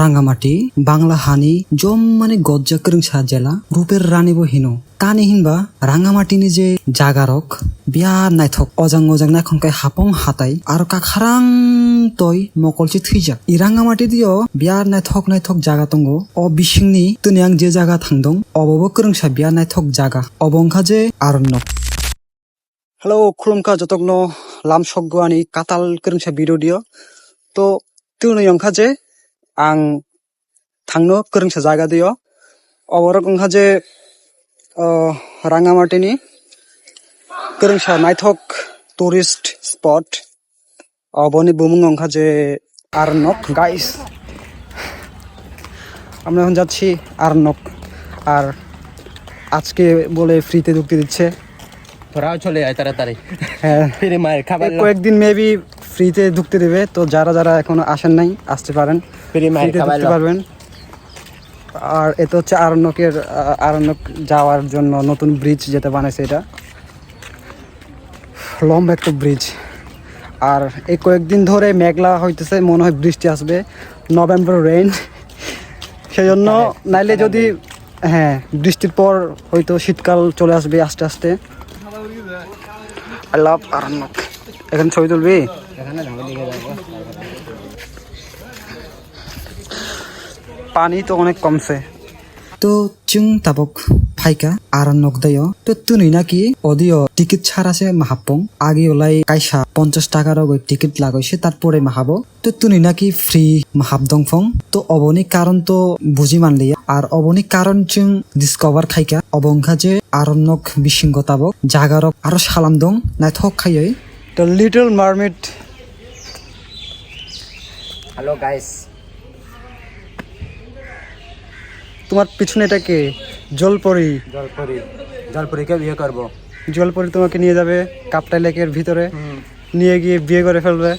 রাঙ্গামাটি বাংলা হানি জম মানে গজ্জাকরিংসা জেলা, রূপের রানী হিনো তানি হিনবা রাঙ্গামাটিনি যে জাগারক, বিয়ার নাইথক অজাং অজাং নাইখনকাই হাপং হাতাই, আর কাখারাং তই মকলচি থুই যাক ই রাঙ্গামাটি দিও বিয়ার নাইথক নাইথক জাগা তঙ্গ অ বিসিংনি তুনিয়াং যে জাগা থাংদং, অবব করিং করিংসা বিয়ার নাইথক জাগা, অবংখা যে আরণ্য। হ্যালো, খুলুমকা যতগ্ন লামসজ্ঞ আনি কাতাল করিং করিংসা বিরোধীয়, তো তুনিয়ংখা যে आं थांनो कोरोंसा जागा दियो अबरक अंखा जे अ राङामाटिनि कोरोंसा नायथक टुरिस्ट स्पट অবনি বুমুং অংখা যে আরনক গাইস আমরা এখন যাচ্ছি আরনক আর আজকে বলে ফ্রিতে ঢুকতে দিচ্ছে তোরাও চলে আয় তাড়াতাড়ি হ্যাঁ ফিরে মায়ের খাবার এই কয়েকদিন মেবি ফ্রিতে ঢুকতে দেবে। তো যারা যারা এখনও আসেন নাই আসতে পারেন। ফিরে ফ্রিতে ঢুকতে পারবেন। আর এটা হচ্ছে আরণ্যকের আরণ্যক যাওয়ার জন্য নতুন ব্রিজ যেটা বানাইছে এটা। লম্বা একটা ব্রিজ আর এই কয়েকদিন ধরে মেঘলা হইতেছে মনে হয় বৃষ্টি আসবে। নভেম্বর রেইন সেই জন্য নাইলে যদি হ্যাঁ বৃষ্টির পর হয়তো শীতকাল চলে আসবে আস্তে আস্তে। I love Aranyak. এখানে ছবি তুলবি? পানি তো অনেক কমছে। তো চুং তাবক ফাইকা আর নকদায় তো তুই নাকি অদিও টিকিট ছাড়াছে মাহাপং আগে ওলাই কাইসা পঞ্চাশ টাকার টিকিট লাগাইছে তারপরে মাহাবো। তো তুই নাকি ফ্রি মাহাব দংফং তো অবনি কারণ তো বুঝি মানলি। আর অবনি কারণ চুং ডিসকভার খাইকা। অবংখা যে আরণ্যক বিশৃঙ্গ তাবক। জাগারক আরও সালাম দং নাই থক খাইয়ে তো লিটল মারমেড হ্যালো গাইস তোমার পিছনে এটা কে? জলপরি। জলপরি। জলপরিকে বিয়ে করব। জলপরি তোমাকে নিয়ে যাবে কাপটা লেকের ভিতরে। নিয়ে গিয়ে বিয়ে করে ফেলবে।